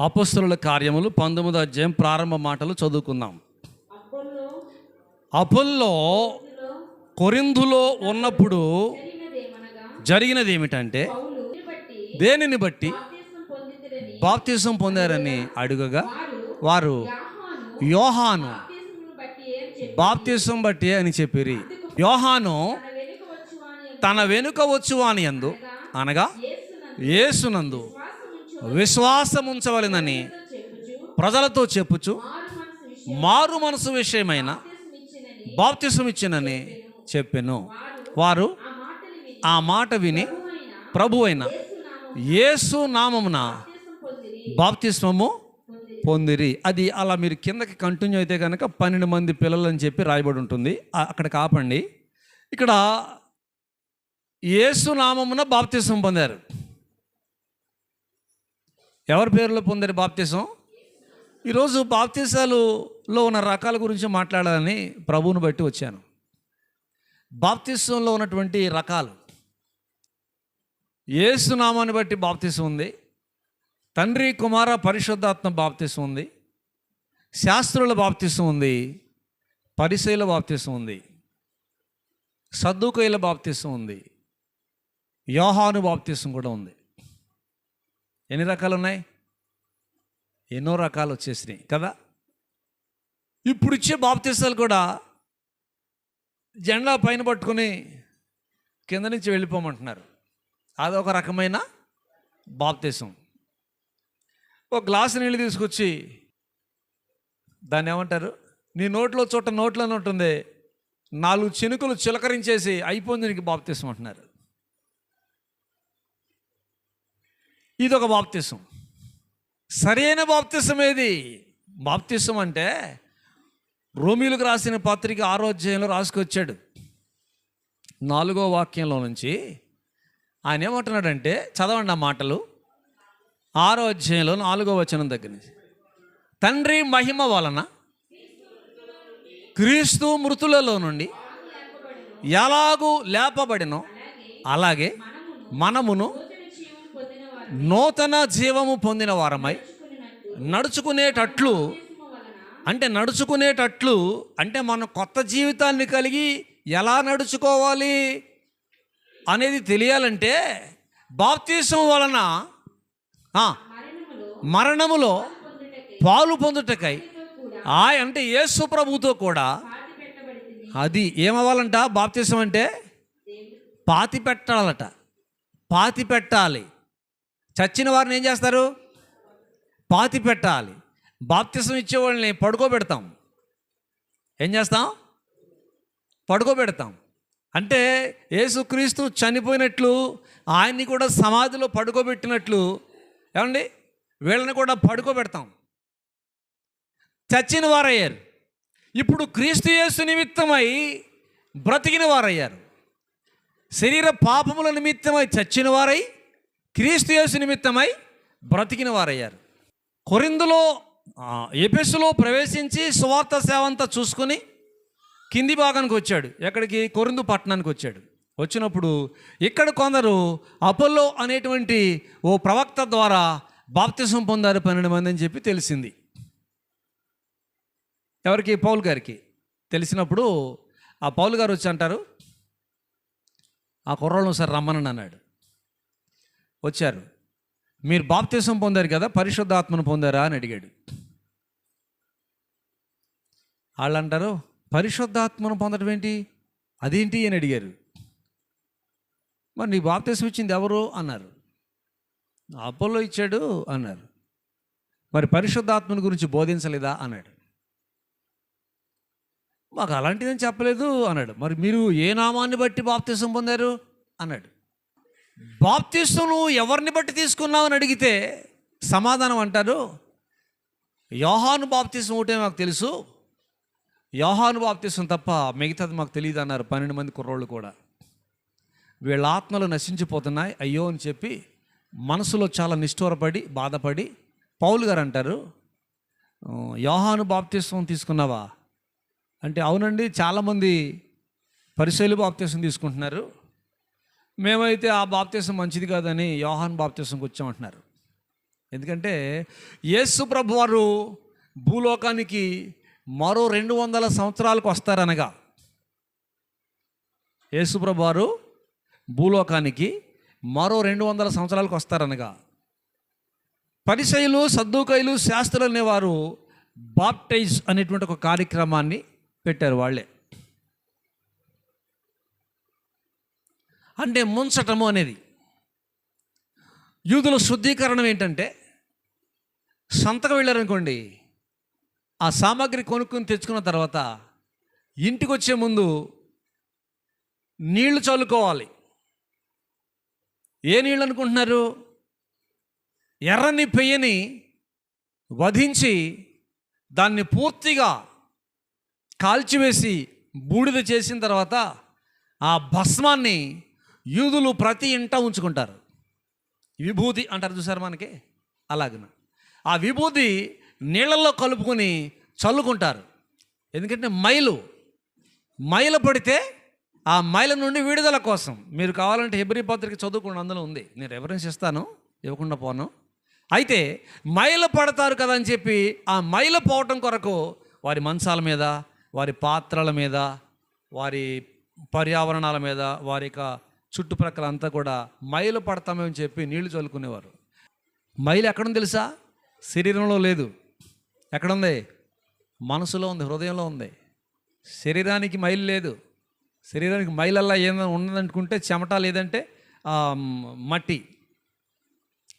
అపస్తుల కార్యములు పంతొమ్మిదో అధ్యాయం ప్రారంభ మాటలు చదువుకుందాం. అపుల్లో కొరిందులో ఉన్నప్పుడు జరిగినది ఏమిటంటే దేనిని బట్టి బాప్తిసం పొందారని అడుగగా వారు యాహాను బాప్తిసం బట్టి అని చెప్పిరి. యోహాను తన వెనుక వచ్చువాని యందు అనగా యేసునందు శ్వాసముంచు విశ్వాసం ఉంచవలెనని ప్రజలతో చెప్పుచు మారు మనసు విషయమైన బాప్తిసం ఇచ్చినని వారు ఆ మాట విని ప్రభువైన ప్రభు అయిన యేసు నామమున పొందిరి బాప్తిస్మము పొందిరి. అది అలా మీరు కిందకి కంటిన్యూ అయితే కనుక పన్నెండు మంది పిల్లలు అని చెప్పి రాయబడి ఉంటుంది. అక్కడ కాపండి. ఇక్కడ యేసు నామమున బాప్తిసం పొందారు. ఎవరి పేరులో పొందారు బాప్తిసం? ఈరోజు బాప్తిసాలులో ఉన్న రకాల గురించి మాట్లాడాలని ప్రభువుని బట్టి వచ్చాను. బాప్తిసంలో ఉన్నటువంటి రకాలు. ఏసునామాన్ని బట్టి బాప్తిసం ఉంది. తండ్రి కుమార పరిశుద్ధాత్మ బాప్తిసం ఉంది. శాస్త్రుల బాప్తిసం ఉంది. పరిశైల బాప్తిసం ఉంది. సద్దుకైల బాప్తిసం ఉంది. యోహాను బాప్తిసం కూడా ఉంది. ఎన్ని రకాలు ఉన్నాయి ఎన్నో రకాలు వచ్చేసినాయి కదా? ఇప్పుడు ఇచ్చే బాప్తీసాలు కూడా జెండా పైన పట్టుకొని కింద నుంచి వెళ్ళిపోమంటున్నారు. అదొక రకమైన బాప్తీసం. ఒక గ్లాసు నీళ్ళు తీసుకొచ్చి దాన్ని ఏమంటారు? నీ నోట్లో చోట నోట్లోనే ఉంటుంది నాలుగు చినుకులు చిలకరించేసి అయిపోయింది నీకు బాప్తీసం అంటున్నారు. ఇది ఒక బాప్తిసం. సరైన బాప్తిసం ఏది? బాప్తిసం అంటే రోమిలకు రాసిన పత్రిక ఆరోధ్యంలో రాసుకొచ్చాడు. నాలుగో వాక్యంలో నుంచి ఆయన ఏమంటున్నాడంటే చదవండి ఆ మాటలు. ఆరో అధ్యాయంలో నాలుగో వచనం దగ్గర నుంచి. తండ్రి మహిమ వలన క్రీస్తు మృతులలో నుండి ఎలాగూ లేపబడినో అలాగే మనమును నూతన జీవము పొందిన వారమై నడుచుకునేటట్లు అంటే నడుచుకునేటట్లు అంటే మనం కొత్త జీవితాన్ని కలిగి ఎలా నడుచుకోవాలి అనేది తెలియాలంటే బాప్తీసం వలన మరణములో పాలు పొందుటకై ఆ అంటే యేసు ప్రభుతో కూడా అది ఏమవ్వాలంట బాప్తీసం అంటే? పాతి పెట్టాలట పాతి పెట్టాలి చచ్చిన వారిని ఏం చేస్తారు? పాతి పెట్టాలి. బాప్తిసం ఇచ్చేవాళ్ళని పడుకోబెడతాం. ఏం చేస్తాం? పడుకోబెడతాం. అంటే యేసుక్రీస్తు చనిపోయినట్లు ఆయన్ని కూడా సమాధిలో పడుకోబెట్టినట్లు ఏమండి? వీళ్ళని కూడా పడుకోబెడతాం. చచ్చిన వారయ్యారు. ఇప్పుడు క్రీస్తు యేసు నిమిత్తమై బ్రతికిన వారయ్యారు. శరీర పాపముల నిమిత్తమై చచ్చిన వారై క్రీస్తు యేసు నిమిత్తమై బ్రతికిన వారయ్యారు. కొరిందులో ఆ, ఎపెసులో ప్రవేశించి సువార్త సేవంతా చూసుకొని కింది భాగానికి వచ్చాడు. ఎక్కడికి? కొరిందు పట్టణానికి వచ్చాడు. వచ్చినప్పుడు ఇక్కడ కొందరు అపోలో అనేటువంటి ఓ ప్రవక్త ద్వారా బాప్తిసం పొందారు పన్నెండు మంది అని చెప్పి తెలిసింది. ఎవరికి? పౌల్ గారికి. తెలిసినప్పుడు ఆ పౌల్ గారు వచ్చి అంటారు ఆ కుర్రోళ్ళను ఒకసారి రమ్మనని అన్నాడు. వచ్చారు. మీరు బాప్తిసం పొందారు కదా పరిశుద్ధాత్మను పొందారా అని అడిగాడు. వాళ్ళు అంటారు పరిశుద్ధాత్మను పొందడం ఏంటి? అదేంటి అని అడిగారు. మరి నీ బాప్తిసం ఇచ్చింది ఎవరు? అన్నారు. అపోలో ఇచ్చాడు అన్నారు. మరి పరిశుద్ధాత్మని గురించి బోధించలేదా? అన్నాడు. మాకు అలాంటిదని చెప్పలేదు అన్నాడు. మరి మీరు ఏ నామాన్ని బట్టి బాప్తిసం పొందారు? అన్నాడు. బాప్తిసం నువ్వు ఎవరిని బట్టి తీసుకున్నావు అని అడిగితే సమాధానం అంటారు? యోహాను బాప్తిసం ఒకటే మాకు తెలుసు. యోహాను బాప్తిసం తప్ప మిగతాది మాకు తెలియదు అన్నారు. పన్నెండు మంది కుర్రోళ్ళు కూడా. వీళ్ళ ఆత్మలు నశించిపోతున్నాయి. అయ్యో అని చెప్పి మనసులో చాలా నిష్ఠూరపడి బాధపడి పౌలు గారు అంటారు యోహాను బాప్తిస్వం తీసుకున్నావా? అంటే అవునండి చాలామంది పరిశైలు బాప్తీసం తీసుకుంటున్నారు. మేమైతే ఆ బాప్తీసం మంచిది కాదని యోహాన్ బాప్తీసంకి వచ్చామంటున్నారు. ఎందుకంటే యేసు ప్రభు వారు భూలోకానికి మరో రెండు వందల సంవత్సరాలకు వస్తారనగా యేసుప్రభు వారు భూలోకానికి మరో రెండు వందల సంవత్సరాలకు వస్తారనగా పరిశైలు సద్దుకైలు శాస్త్రులు అనేవారు బాప్టైజ్ అనేటువంటి ఒక కార్యక్రమాన్ని పెట్టారు వాళ్ళే. అంటే ముంచటము అనేది. యూదుల శుద్ధీకరణం ఏంటంటే సంతకు వెళ్ళారనుకోండి ఆ సామాగ్రి కొనుక్కొని తెచ్చుకున్న తర్వాత ఇంటికి వచ్చే ముందు నీళ్ళు చల్లుకోవాలి. ఏ నీళ్ళు అనుకుంటున్నారు? ఎర్రని పెయ్యని వధించి దాన్ని పూర్తిగా కాల్చివేసి బూడిద చేసిన తర్వాత ఆ భస్మాన్ని యూదులు ప్రతి ఇంట ఉంచుకుంటారు. విభూతి అంటారు చూసారు మనకి? అలాగన? ఆ విభూతి నీళ్ళల్లో కలుపుకొని చల్లుకుంటారు. ఎందుకంటే మైలు మైల పడితే ఆ మైల నుండి విడుదల కోసం. మీరు కావాలంటే హెబ్రి పత్రిక చదువుకున్న అందులో ఉంది. నేను రెఫరెన్స్ ఇస్తాను ఇవ్వకుండా పోను. అయితే మైల పడతారు కదా అని చెప్పి ఆ మైల పోవటం కొరకు వారి మంచాల మీద వారి పాత్రల మీద వారి పర్యావరణాల మీద వారి యొక్క చుట్టుప్రక్కల అంతా కూడా మైలు పడతామని చెప్పి నీళ్ళు చల్లుకునేవారు. మైలు ఎక్కడుంది తెలుసా? శరీరంలో లేదు. ఎక్కడుంది మనసులో ఉంది హృదయంలో ఉంది. శరీరానికి మైలు లేదు. శరీరానికి మైలల్లా ఏదైనా ఉన్నదనుకుంటే చెమట లేదంటే మట్టి.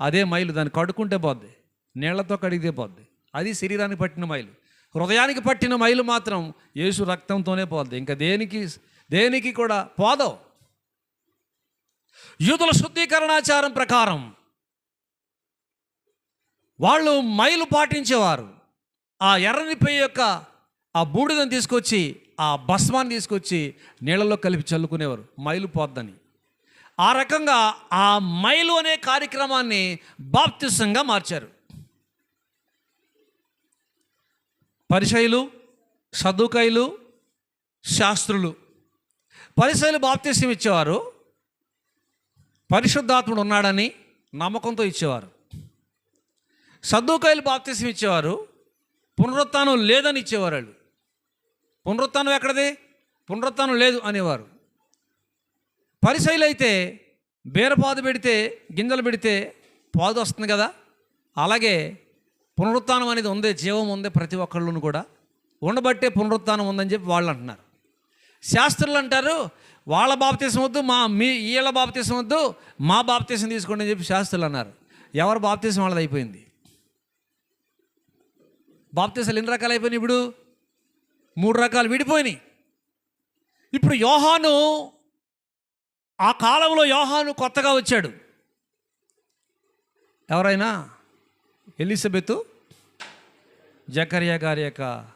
అదే మైలు దాన్ని కడుక్కుంటే పోద్ది. నీళ్ళతో కడిగితే పోద్ది. అది శరీరానికి పట్టిన మైలు. హృదయానికి పట్టిన మైలు మాత్రం యేసు రక్తంతోనే పోద్ది. ఇంకా దేనికి దేనికి కూడా పోదవు. యూదుల శుద్ధీకరణాచారం ప్రకారం వాళ్ళు మైలు పాటించేవారు. ఆ ఎర్రని పెయ్యి యొక్క ఆ బూడిదని తీసుకొచ్చి ఆ భస్మాన్ని తీసుకొచ్చి నీళ్ళలో కలిపి చల్లుకునేవారు. మైలు పోద్దని. ఆ రకంగా ఆ మైలు అనే కార్యక్రమాన్ని బాప్తిసంగా మార్చారు. పరిశైలు సదుకైలు శాస్త్రులు పరిశైలు బాప్తిసం ఇచ్చేవారు. పరిశుద్ధాత్ముడు ఉన్నాడని నమ్మకంతో ఇచ్చేవారు. సద్దుకాయలు బాప్తీసం ఇచ్చేవారు. పునరుత్నం లేదని ఇచ్చేవారు వాళ్ళు. పునరుత్నం ఎక్కడది? పునరుత్నం లేదు అనేవారు. పరిశైలు అయితే బీరపాదు పెడితే గింజలు పెడితే పాదు వస్తుంది కదా? అలాగే పునరుత్నం అనేది ఉంది జీవం ఉంది ప్రతి ఒక్కళ్ళను కూడా. ఉండబట్టే పునరుత్నం ఉందని చెప్పి వాళ్ళు అంటున్నారు శాస్త్రులు అంటారు వాళ్ళ బాప్తీసం వద్దు మా మీ వీళ్ళ బాప్తీసం వద్దు మా బాప్తీసం తీసుకోండి అని చెప్పి శాస్త్రులు అన్నారు. ఎవరు బాప్తీసం వాళ్ళది అయిపోయింది? బాప్తీసాలు ఎన్ని రకాలు అయిపోయినాయి ఇప్పుడు? మూడు రకాలు విడిపోయినాయి. ఇప్పుడు యోహాను ఆ కాలంలో యోహాను కొత్తగా వచ్చాడు. ఎవరైనా? ఎలిజబెత్ జకరియా గారి యొక్క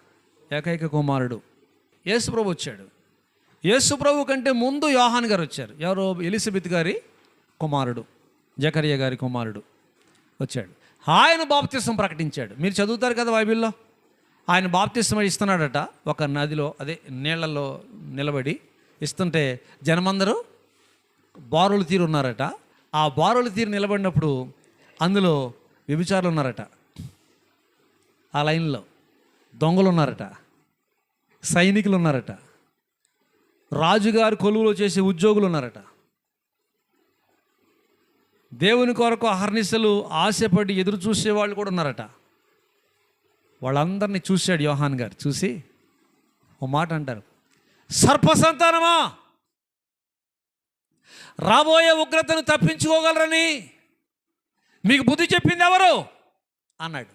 ఏకైక కుమారుడు. యేసుప్రభు వచ్చాడు. యేసు ప్రభు కంటే ముందు యోహాన్ గారు వచ్చారు. ఎవరు ఎలిజబెత్ గారి కుమారుడు జకరియా గారి కుమారుడు వచ్చాడు. ఆయన బాప్తిసం ప్రకటించాడు. మీరు చదువుతారు కదా బైబిల్లో? ఆయన బాప్తిసం ఇస్తున్నాడట ఒక నదిలో అదే నీళ్ళలో నిలబడి ఇస్తుంటే జనమందరూ బారులు తీరు ఉన్నారట. ఆ బారులు తీరు నిలబడినప్పుడు అందులో వ్యభిచారులు ఉన్నారట. ఆ లైన్లో దొంగలు ఉన్నారట. సైనికులు ఉన్నారట. రాజుగారు కొలువులో చేసే ఉద్యోగులు ఉన్నారట. దేవుని కొరకు అహర్నిశలు ఆశపడి ఎదురు చూసే వాళ్ళు కూడా ఉన్నారట. వాళ్ళందరినీ చూశాడు యోహాన్ గారు. చూసి ఓ మాట అంటారు. సర్పసంతానమా? రాబోయే ఉగ్రతను తప్పించుకోగలరని మీకు బుద్ధి చెప్పింది ఎవరు? అన్నాడు.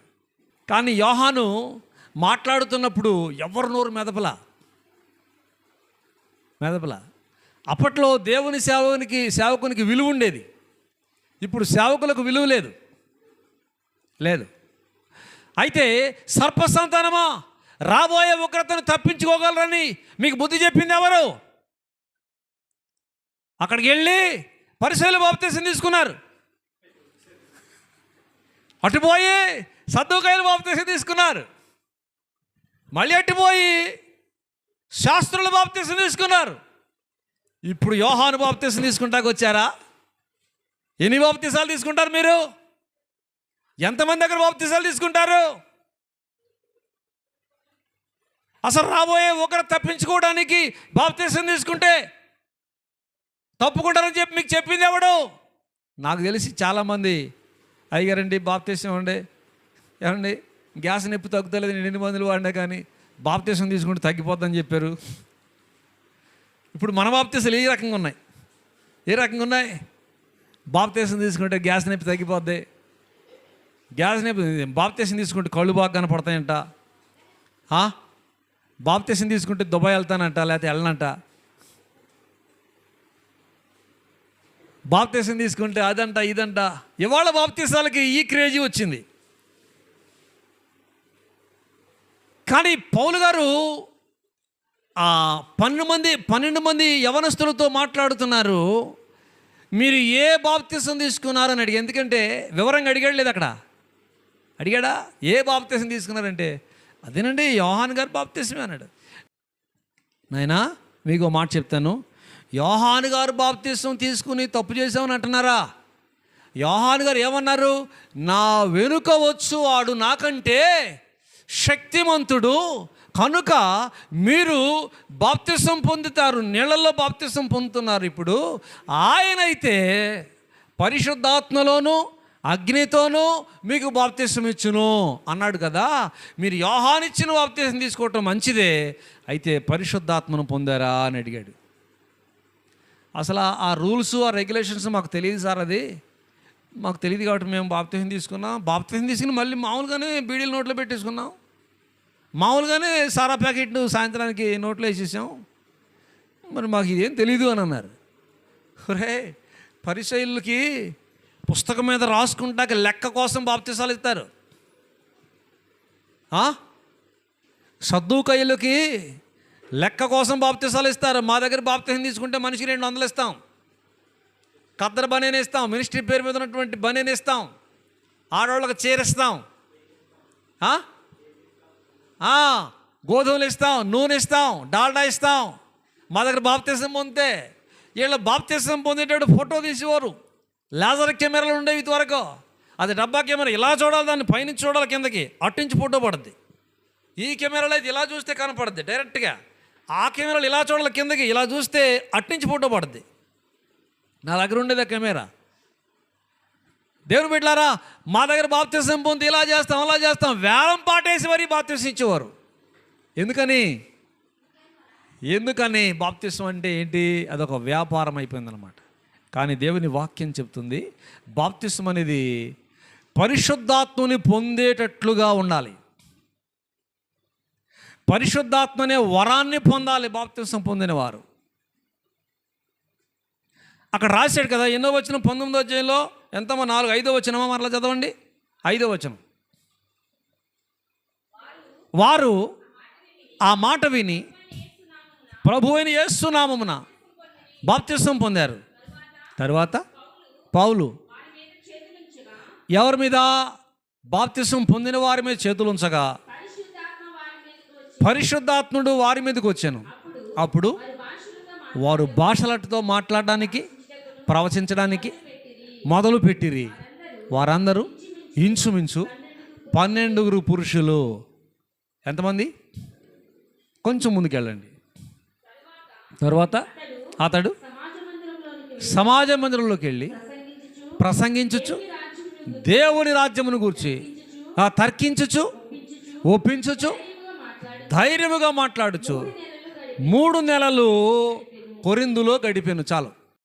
కానీ యోహాను మాట్లాడుతున్నప్పుడు ఎవరు నోరు మెదపలా? మెదపల. అప్పట్లో దేవుని సేవకునికి సేవకునికి విలువ ఉండేది. ఇప్పుడు సేవకులకు విలువ లేదు. లేదు. అయితే సర్పసంతానమా? రాబోయే ఉగ్రతను తప్పించుకోగలరని మీకు బుద్ధి చెప్పింది ఎవరు? అక్కడికి వెళ్ళి పరిశీలన బాప్తీసం తీసుకున్నారు. అటుపోయి సద్దుకాయలు బాప్తీసం తీసుకున్నారు. మళ్ళీ అటుపోయి శాస్త్రుల బాప్తీసం తీసుకున్నారు. ఇప్పుడు యోహాను బాప్తీసం తీసుకుంటాకు వచ్చారా? ఎన్ని బాప్తీసాలు తీసుకుంటారు మీరు? ఎంతమంది దగ్గర బాప్తీసాలు తీసుకుంటారు? అసలు రాబోయే ఒకరు తప్పించుకోవడానికి బాప్తీసం తీసుకుంటే తప్పుకుంటారని చెప్పి మీకు చెప్పింది ఎవడు? నాకు తెలిసి చాలామంది. అయ్యారండి బాప్తీసం ఇవ్వండి. ఏమండి గ్యాస్ నొప్పి తగ్గుతలేదు నేను ఎన్ని మందులు వాడినా కానీ బాప్తీసం తీసుకుంటే తగ్గిపోద్దని చెప్పారు. ఇప్పుడు మన బాప్తీసాలు ఏ రకంగా ఉన్నాయి? ఏ రకంగా ఉన్నాయి? బాప్తీసం తీసుకుంటే గ్యాస్ నొప్పి తగ్గిపోద్ది. గ్యాస్ నొప్పి బాప్తీసం తీసుకుంటే కళ్ళు బాగా కనపడతాయంట. బాప్తీసం తీసుకుంటే దుబాయ్ వెళ్తానంట లేకపోతే వెళ్ళనంట. బాప్తీసం తీసుకుంటే అదంట ఇదంట. ఇవాళ బాప్తీసాలకి ఈ క్రేజీ వచ్చింది. కానీ పౌలు గారు ఆ పన్నెండు మంది పన్నెండు మంది యవనస్తులతో మాట్లాడుతున్నారు. మీరు ఏ బాప్తీసం అని అడిగి ఎందుకంటే వివరంగా అడిగాడు లేదు అక్కడ? అడిగాడా? ఏ బాప్తీసం తీసుకున్నారంటే అదేనండి యోహాన్ గారు బాప్తీసమే అన్నాడు. నాయనా మీకు మాట చెప్తాను. యోహాన్ గారు బాప్తీసం తీసుకుని తప్పు చేసామని అంటున్నారా? యోహాన్ గారు ఏమన్నారు? నా వెనుక వచ్చు వాడు నాకంటే శక్తిమంతుడు. కనుక మీరు బాప్తిసం పొందుతారు నీళ్ళల్లో బాప్తిసం పొందుతున్నారు ఇప్పుడు. ఆయనైతే పరిశుద్ధాత్మలోను అగ్నితోనూ మీకు బాప్తిసం ఇచ్చును అన్నాడు కదా. మీరు యోహానిచ్చిన బాప్తిసం తీసుకోవటం మంచిదే. అయితే పరిశుద్ధాత్మను పొందారా అని అడిగాడు. అసలు ఆ రూల్స్ ఆ రెగ్యులేషన్స్ మాకు తెలియదు సార్ అది. మాకు తెలియదు కాబట్టి మేము బాప్తిసం తీసుకున్నాం. బాప్తిసం తీసుకుని మళ్ళీ మామూలుగానే బీడీలు నోట్లో పెట్టేసుకున్నాం. మామూలుగానే సారా ప్యాకెట్ సాయంత్రానికి నోట్లో వేసేసాం. మరి మాకు ఇదేం తెలీదు అని అన్నారు. రే పరిశైలకి పుస్తకం మీద రాసుకుంటాక లెక్క కోసం బాప్తిసాలు ఇస్తారు. సద్దుకయ్యలకి లెక్క కోసం బాప్తిసాలు ఇస్తారు. మా దగ్గర బాప్తిసం తీసుకుంటే మనిషికి రెండు వందలు ఇస్తాం. కద్దరు బనేని ఇస్తాం. మినిస్ట్రీ పేరు మీద ఉన్నటువంటి బనేని ఇస్తాం. ఆడవాళ్ళకి చేరిస్తాం గోధుమలు ఇస్తాం నూనె ఇస్తాం డాల్డా ఇస్తాం. మా దగ్గర బాప్తిసం పొందితే వీళ్ళ బాప్తిసం పొందేటప్పుడు ఫోటో తీసేవారు. లేజర్ కెమెరాలు ఉండేవి ఇదివరకు అది డబ్బా కెమెరా ఇలా చూడాలి దాన్ని పైనుంచి చూడాలి కిందకి. అట్టించి ఫోటో పడుద్ది. ఈ కెమెరాలో అయితే ఇలా చూస్తే కనపడుద్ది డైరెక్ట్గా. ఆ కెమెరాలు ఇలా చూడాలి కిందకి ఇలా చూస్తే అట్టించి ఫోటో పడుద్ది. నా దగ్గర ఉండేది ఆ కెమెరా. దేవుని బిడ్డలారా మా దగ్గర బాప్తిసం పొంది ఇలా చేస్తాం అలా చేస్తాం. వేలం పాటేసి మరీ బాప్తిసం ఇచ్చేవారు ఎందుకని? ఎందుకని? బాప్తిసం అంటే ఏంటి? అదొక వ్యాపారం అయిపోయిందనమాట. కానీ దేవుని వాక్యం చెప్తుంది బాప్తిసం అనేది పరిశుద్ధాత్మని పొందేటట్లుగా ఉండాలి. పరిశుద్ధాత్మనే వరాన్ని పొందాలి బాప్తిసం పొందిన వారు అక్కడ రాశాడు కదా ఎన్నో వచ్చిన పంతొమ్మిదో అధ్యాయంలో ఎంతమో నాలుగు ఐదో వచ్చినమా మరలా చదవండి? ఐదో వచనం. వారు ఆ మాట విని ప్రభు అయిన యేసునామమున బాప్తిస్వం పొందారు. తర్వాత పౌలు ఎవరి మీద? బాప్తిస్వం పొందిన వారి మీద చేతులు ఉంచగా వారి మీదకి పరిశుద్ధాత్ముడు వారి మీదకి వచ్చాను. అప్పుడు వారు వారు భాషలతో మాట్లాడడానికి ప్రవచించడానికి మొదలు పెట్టిరి. వారందరూ ఇంచుమించు పన్నెండుగురు పురుషులు. ఎంతమంది? కొంచెం ముందుకెళ్ళండి. తర్వాత అతడు సమాజ మందిరంలోకి వెళ్ళి ప్రసంగించచ్చు దేవుని రాజ్యమును గూర్చి తర్కించచ్చు ఒప్పించచ్చు ధైర్యముగా మాట్లాడచ్చు మూడు నెలలు కొరిందులో గడిపాను. చాలు.